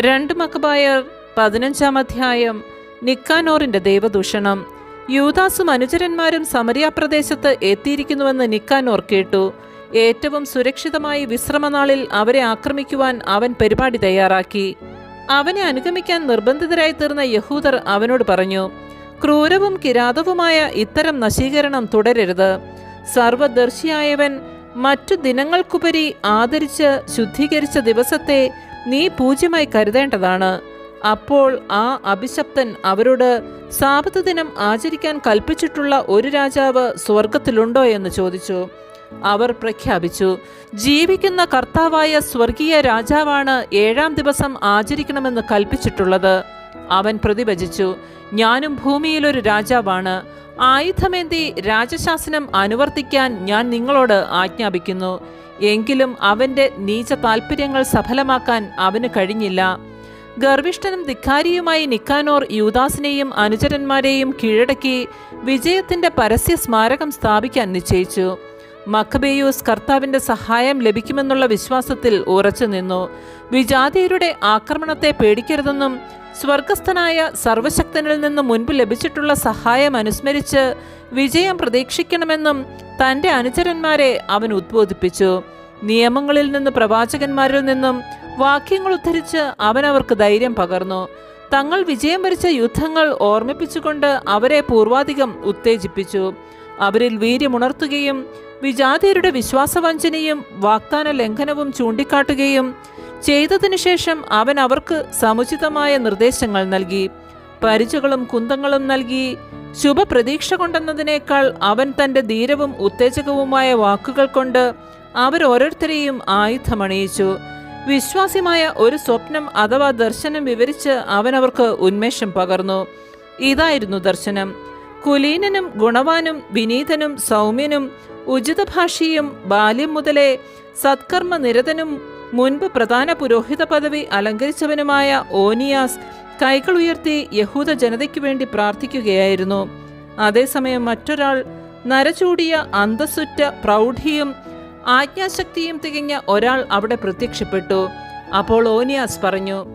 രണ്ട് മക്കബായർ പതിനഞ്ചാം അധ്യായം നിക്കാനോറിന്റെ ദൈവദൂഷണം. യൂദാസും അനുചരന്മാരും സമരിയ പ്രദേശത്ത് എത്തിയിരിക്കുന്നുവെന്ന് നിക്കാനോർ കേട്ടു. ഏറ്റവും സുരക്ഷിതമായി വിശ്രമനാളിൽ അവരെ ആക്രമിക്കുവാൻ അവൻ പരിപാടി തയ്യാറാക്കി. അവനെ അനുഗമിക്കാൻ നിർബന്ധിതരായി തീർന്ന യഹൂദർ അവനോട് പറഞ്ഞു ക്രൂരവും കിരാതവുമായ ഇത്തരം നശീകരണം തുടരരുത്. സർവദർശിയായവൻ മറ്റു ദിനങ്ങൾക്കുപരി ആദരിച്ച് ശുദ്ധീകരിച്ച ദിവസത്തെ നീ പൂജ്യമായി കരുതേണ്ടതാണ്. അപ്പോൾ ആ അഭിശപ്തൻ അവരോട് സാപത്ത് ദിനം ആചരിക്കാൻ കൽപ്പിച്ചിട്ടുള്ള ഒരു രാജാവ് സ്വർഗത്തിലുണ്ടോ എന്ന് ചോദിച്ചു. അവർ പ്രഖ്യാപിച്ചു ജീവിക്കുന്ന കർത്താവായ സ്വർഗീയ രാജാവാണ് ഏഴാം ദിവസം ആചരിക്കണമെന്ന് കൽപ്പിച്ചിട്ടുള്ളത്. അവൻ പ്രതിഭജിച്ചു ഞാനും ഭൂമിയിലൊരു രാജാവാണ്. ആയുധമേന്തി രാജശാസനം അനുവർത്തിക്കാൻ ഞാൻ നിങ്ങളോട് ആജ്ഞാപിക്കുന്നു. എങ്കിലും അവന്റെ നീച താൽപ്പര്യങ്ങൾ സഫലമാക്കാൻ അവന് കഴിഞ്ഞില്ല. ഗർവിഷ്ഠനും ധിക്കാരിയുമായി നിക്കാനോർ യൂദാസിനെയും അനുചരന്മാരെയും കീഴടക്കി വിജയത്തിന്റെ പരസ്യ സ്മാരകം സ്ഥാപിക്കാൻ നിശ്ചയിച്ചു. മഖബേയൂസ് കർത്താവിന്റെ സഹായം ലഭിക്കുമെന്നുള്ള വിശ്വാസത്തിൽ ഉറച്ചു നിന്നു. വിജാതീയരുടെ ആക്രമണത്തെ പേടിക്കരുതെന്നും സ്വർഗസ്ഥനായ സർവശക്തനിൽ നിന്ന് മുൻപ് ലഭിച്ചിട്ടുള്ള സഹായം അനുസ്മരിച്ച് വിജയം പ്രതീക്ഷിക്കണമെന്നും തന്റെ അനുചരന്മാരെ അവൻ ഉദ്ബോധിപ്പിച്ചു. നിയമങ്ങളിൽ നിന്ന് പ്രവാചകന്മാരിൽ നിന്നും വാക്യങ്ങൾ ഉദ്ധരിച്ച് അവൻ അവർക്ക് ധൈര്യം പകർന്നു. തങ്ങൾ വിജയം വരിച്ച യുദ്ധങ്ങൾ ഓർമ്മിപ്പിച്ചുകൊണ്ട് അവരെ പൂർവാധികം ഉത്തേജിപ്പിച്ചു. അവരിൽ വീര്യമുണർത്തുകയും വിജാതിയരുടെ വിശ്വാസവഞ്ചനയും വാഗ്ദാന ലംഘനവും ചൂണ്ടിക്കാട്ടുകയും ചെയ്തതിനു ശേഷം അവൻ അവർക്ക് സമുചിതമായ നിർദ്ദേശങ്ങൾ നൽകി. പരിചകളും കുന്തങ്ങളും നൽകി. ശുഭപ്രതീക്ഷ കൊണ്ടെന്നതിനേക്കാൾ അവൻ തന്റെ ധീരവും ഉത്തേജകവുമായ വാക്കുകൾ കൊണ്ട് അവരോരോരുത്തരെയും ആയുധമണിയിച്ചു. വിശ്വാസ്യമായ ഒരു സ്വപ്നം അഥവാ ദർശനം വിവരിച്ച് അവൻ അവർക്ക് ഉന്മേഷം പകർന്നു. ഇതായിരുന്നു ദർശനം. കുലീനനും ഗുണവാനും വിനീതനും സൗമ്യനും ഉചിതഭാഷിയും ബാല്യം മുതലേ സത്കർമ്മ നിരതനും മുൻപ് പ്രധാന പുരോഹിത പദവി അലങ്കരിച്ചവനുമായ ഓനിയാസ് കൈകൾ ഉയർത്തി യഹൂദ ജനതയ്ക്കു വേണ്ടി പ്രാർത്ഥിക്കുകയായിരുന്നു. അതേസമയം മറ്റൊരാൾ നരചൂടിയ അന്തസ്സുറ്റ പ്രൗഢിയും ആജ്ഞാശക്തിയും തികഞ്ഞ ഒരാൾ അവിടെ പ്രത്യക്ഷപ്പെട്ടു. അപ്പോൾ ഓനിയാസ് പറഞ്ഞു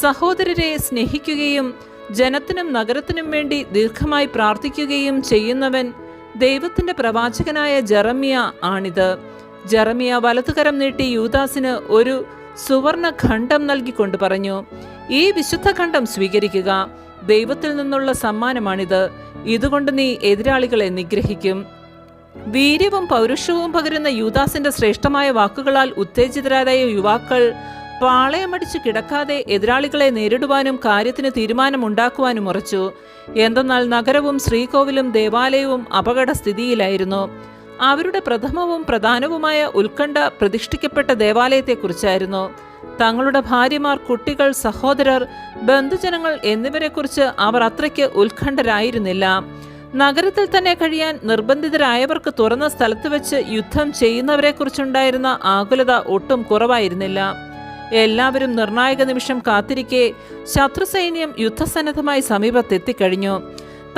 സഹോദരരെ സ്നേഹിക്കുകയും ജനത്തിനും നഗരത്തിനും വേണ്ടി ദീർഘമായി പ്രാർത്ഥിക്കുകയും ചെയ്യുന്നവൻ ദൈവത്തിന്റെ പ്രവാചകനായ ജറമിയ ആണിത്. ജറമിയ വലതുകരം നീട്ടി യൂദാസിന് ഒരു സുവർണ ഖണ്ഡം നൽകിക്കൊണ്ട് പറഞ്ഞു ഈ വിശുദ്ധ ഖണ്ഡം സ്വീകരിക്കുക. ദൈവത്തിൽ നിന്നുള്ള സമ്മാനമാണിത്. ഇതുകൊണ്ട് നീ എതിരാളികളെ നിഗ്രഹിക്കും. വീര്യവും പൗരുഷവും പകരുന്ന യൂദാസിന്റെ ശ്രേഷ്ഠമായ വാക്കുകളാൽ ഉത്തേജിതരായ യുവാക്കൾ പാളയമടിച്ചു കിടക്കാതെ എതിരാളികളെ നേരിടുവാനും കാര്യത്തിന് തീരുമാനമുണ്ടാക്കുവാനും ഉറച്ചു. എന്തെന്നാൽ നഗരവും ശ്രീകോവിലും ദേവാലയവും അപകട സ്ഥിതിയിലായിരുന്നു അവരുടെ പ്രഥമവും പ്രധാനവുമായ ഉത്കണ്ഠ പ്രതിഷ്ഠിക്കപ്പെട്ട ദേവാലയത്തെക്കുറിച്ചായിരുന്നു. തങ്ങളുടെ ഭാര്യമാർ കുട്ടികൾ സഹോദരർ ബന്ധുജനങ്ങൾ എന്നിവരെക്കുറിച്ച് അവർ അത്രയ്ക്ക് ഉത്കണ്ഠരായിരുന്നില്ല. നഗരത്തിൽ തന്നെ കഴിയാൻ നിർബന്ധിതരായവർക്ക് തുറന്ന സ്ഥലത്ത് വെച്ച് യുദ്ധം ചെയ്യുന്നവരെക്കുറിച്ചുണ്ടായിരുന്ന ആകുലത ഒട്ടും കുറവായിരുന്നില്ല. എല്ലാവരും നിർണായക നിമിഷം കാത്തിരിക്കെ ശത്രുസൈന്യം യുദ്ധസന്നദ്ധമായി സമീപത്തെത്തിക്കഴിഞ്ഞു.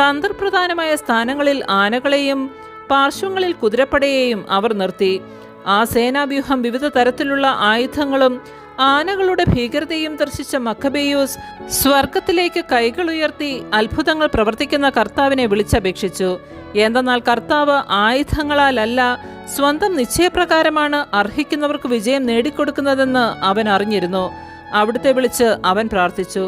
തന്ത്രപ്രധാനമായ സ്ഥാനങ്ങളിൽ ആനകളെയും പാർശ്വങ്ങളിൽ കുതിരപ്പടയെയും അവർ നിർത്തി. ആ സേനാവ്യൂഹം വിവിധ തരത്തിലുള്ള ആയുധങ്ങളും ആനകളുടെ ഭീകരതയും ദർശിച്ച മക്കബേയൂസ് സ്വർഗത്തിലേക്ക് കൈകൾ ഉയർത്തി അത്ഭുതങ്ങൾ പ്രവർത്തിക്കുന്ന കർത്താവിനെ വിളിച്ചപേക്ഷിച്ചു. എന്തെന്നാൽ കർത്താവ് ആയുധങ്ങളാലല്ല സ്വന്തം നിശ്ചയപ്രകാരമാണ് അർഹിക്കുന്നവർക്ക് വിജയം നേടിക്കൊടുക്കുന്നതെന്ന് അവൻ അറിഞ്ഞിരുന്നു. അവിടുത്തെ വിളിച്ച് അവൻ പ്രാർത്ഥിച്ചു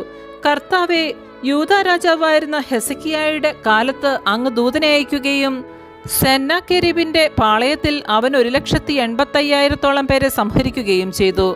കർത്താവെ യൂത രാജാവായിരുന്ന ഹെസക്കിയായുടെ കാലത്ത് അങ്ങ് ദൂതനെ അയക്കുകയും സെന്നാക്കെരിബിന്റെ പാളയത്തിൽ അവൻ ഒരു ലക്ഷത്തി എൺപത്തയ്യായിരത്തോളം പേരെ സംഹരിക്കുകയും ചെയ്തു.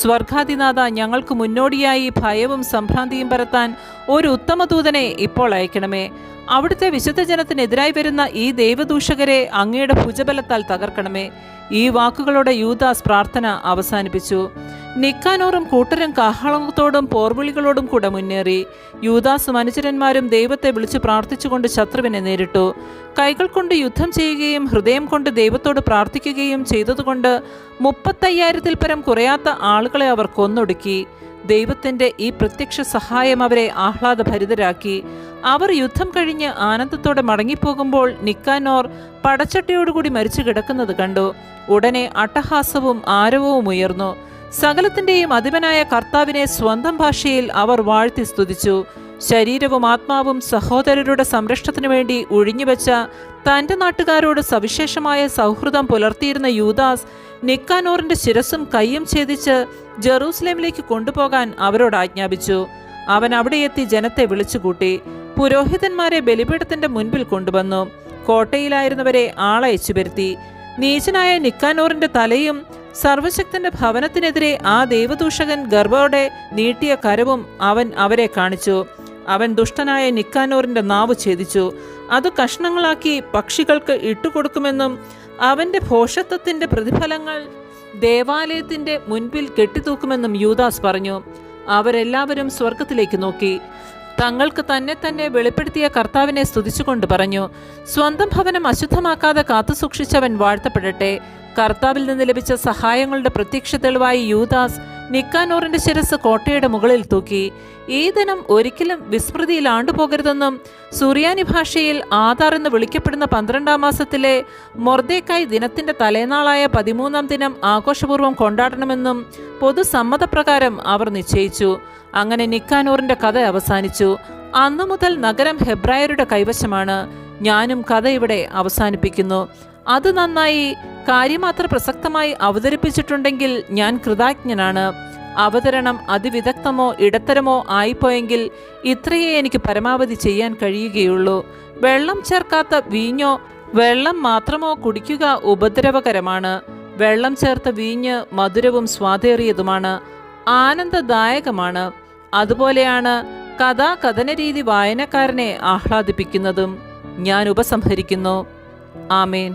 സ്വർഗാധിനാഥ ഞങ്ങൾക്ക് മുന്നോടിയായി ഭയവും സംഭ്രാന്തിയും പരത്താൻ ഒരു ഉത്തമദൂതനെ ഇപ്പോൾ അയക്കണമേ. അവിടുത്തെ വിശുദ്ധ ജനത്തിനെതിരായി വരുന്ന ഈ ദൈവദൂഷകരെ അങ്ങയുടെ ഭുജബലത്താൽ തകർക്കണമേ. ഈ വാക്കുകളോടെ യൂദാസ് പ്രാർത്ഥന അവസാനിപ്പിച്ചു. നിക്കാനോറും കൂട്ടരും കാഹളത്തോടും പോർവിളികളോടും കൂടെ മുന്നേറി. യൂദാസും അനുചരന്മാരും ദൈവത്തെ വിളിച്ചു പ്രാർത്ഥിച്ചുകൊണ്ട് ശത്രുവിനെ നേരിട്ടു. കൈകൾ കൊണ്ട് യുദ്ധം ചെയ്യുകയും ഹൃദയം കൊണ്ട് ദൈവത്തോട് പ്രാർത്ഥിക്കുകയും ചെയ്തതുകൊണ്ട് മുപ്പത്തയ്യായിരത്തിൽ പരം കുറയാത്ത ആളുകളെ അവർ കൊന്നൊടുക്കി. ദൈവത്തിന്റെ ഈ പ്രത്യക്ഷ സഹായം അവരെ ആഹ്ലാദഭരിതരാക്കി. അവർ യുദ്ധം കഴിഞ്ഞ് ആനന്ദത്തോടെ മടങ്ങിപ്പോകുമ്പോൾ നിക്കാനോർ പടച്ചട്ടയോടുകൂടി മരിച്ചു കിടക്കുന്നത് കണ്ടു. ഉടനെ അട്ടഹാസവും ആരവവും ഉയർന്നു. സകലത്തിന്റെയും അധിപനായ കർത്താവിനെ സ്വന്തം ഭാഷയിൽ അവർ വാഴ്ത്തി സ്തുതിച്ചു. ശരീരവും ആത്മാവും സഹോദരരുടെ സംരക്ഷണത്തിനു വേണ്ടി ഒഴിഞ്ഞുവെച്ച തന്റെ നാട്ടുകാരോട് സവിശേഷമായ സൗഹൃദം പുലർത്തിയിരുന്ന യൂദാസ് നിക്കാനോറിന്റെ ശിരസും കൈയും ഛേദിച്ച് ജെറൂസലേമിലേക്ക് കൊണ്ടുപോകാൻ അവരോട് ആജ്ഞാപിച്ചു. അവൻ അവിടെ എത്തി ജനത്തെ വിളിച്ചുകൂട്ടി. പുരോഹിതന്മാരെ ബലിപീഠത്തിന്റെ മുൻപിൽ കൊണ്ടുവന്നു. കോട്ടയിലായിരുന്നവരെ ആളയച്ചു വരുത്തി. നീചനായ നിക്കാനോറിന്റെ തലയും സർവശക്തന്റെ ഭവനത്തിനെതിരെ ആ ദൈവദൂഷകൻ ഗർഭോടെ നീട്ടിയ കരവും അവൻ അവരെ കാണിച്ചു. അവൻ ദുഷ്ടനായ നിക്കാനോറിന്റെ നാവ് ഛേദിച്ചു. അത് കഷ്ണങ്ങളാക്കി പക്ഷികൾക്ക് ഇട്ടുകൊടുക്കുമെന്നും അവന്റെ ഭോഷത്വത്തിന്റെ പ്രതിഫലങ്ങൾ ദേവാലയത്തിന്റെ മുൻപിൽ കെട്ടിത്തൂക്കുമെന്നും യൂദാസ് പറഞ്ഞു. അവരെല്ലാവരും സ്വർഗത്തിലേക്ക് നോക്കി. തങ്ങൾക്ക് തന്നെ തന്നെ വെളിപ്പെടുത്തിയ കർത്താവിനെ സ്തുതിച്ചുകൊണ്ട് പറഞ്ഞു സ്വന്തം ഭവനം അശുദ്ധമാക്കാതെ കാത്തുസൂക്ഷിച്ചവൻ വാഴ്ത്തപ്പെടട്ടെ. കർത്താവിൽ നിന്ന് ലഭിച്ച സഹായങ്ങളുടെ പ്രത്യക്ഷ തെളിവായി യൂദാസ് നിക്കാനോറിന്റെ ശിരസ് കോട്ടയുടെ മുകളിൽ തൂക്കി ഈ ദിനം ഒരിക്കലും വിസ്മൃതിയിൽ ആണ്ടുപോകരുതെന്നും സുറിയാനി ഭാഷയിൽ ആധാർ എന്ന് വിളിക്കപ്പെടുന്ന പന്ത്രണ്ടാം മാസത്തിലെ മൊർദേക്കായ് ദിനത്തിന്റെ തലേനാളായ പതിമൂന്നാം ദിനം ആഘോഷപൂർവം കൊണ്ടാടണമെന്നും പൊതുസമ്മതപ്രകാരം അവർ നിശ്ചയിച്ചു. അങ്ങനെ നിക്കാനൂറിന്റെ കഥ അവസാനിച്ചു. അന്നു മുതൽ നഗരം ഹെബ്രായരുടെ കൈവശമാണ്. ഞാനും കഥ ഇവിടെ അവസാനിപ്പിക്കുന്നു. അത് നന്നായി കാര്യമാത്ര പ്രസക്തമായി അവതരിപ്പിച്ചിട്ടുണ്ടെങ്കിൽ ഞാൻ കൃതാജ്ഞനാണ്. അവതരണം അതിവിദഗ്ധമോ ഇടത്തരമോ ആയിപ്പോയെങ്കിൽ ഇത്രയേ എനിക്ക് പരമാവധി ചെയ്യാൻ കഴിയുകയുള്ളൂ. വെള്ളം ചേർക്കാത്ത വീഞ്ഞോ വെള്ളം മാത്രമോ കുടിക്കുക ഉപദ്രവകരമാണ്. വെള്ളം ചേർത്ത വീഞ്ഞ് മധുരവും സ്വാദേറിയതുമാണ്. ആനന്ദദായകമാണ്. അതുപോലെയാണ് കഥാകഥന രീതി വായനക്കാരനെ ആഹ്ലാദിപ്പിക്കുന്നതും ഞാൻ ഉപസംഹരിക്കുന്നു. ആമേൻ.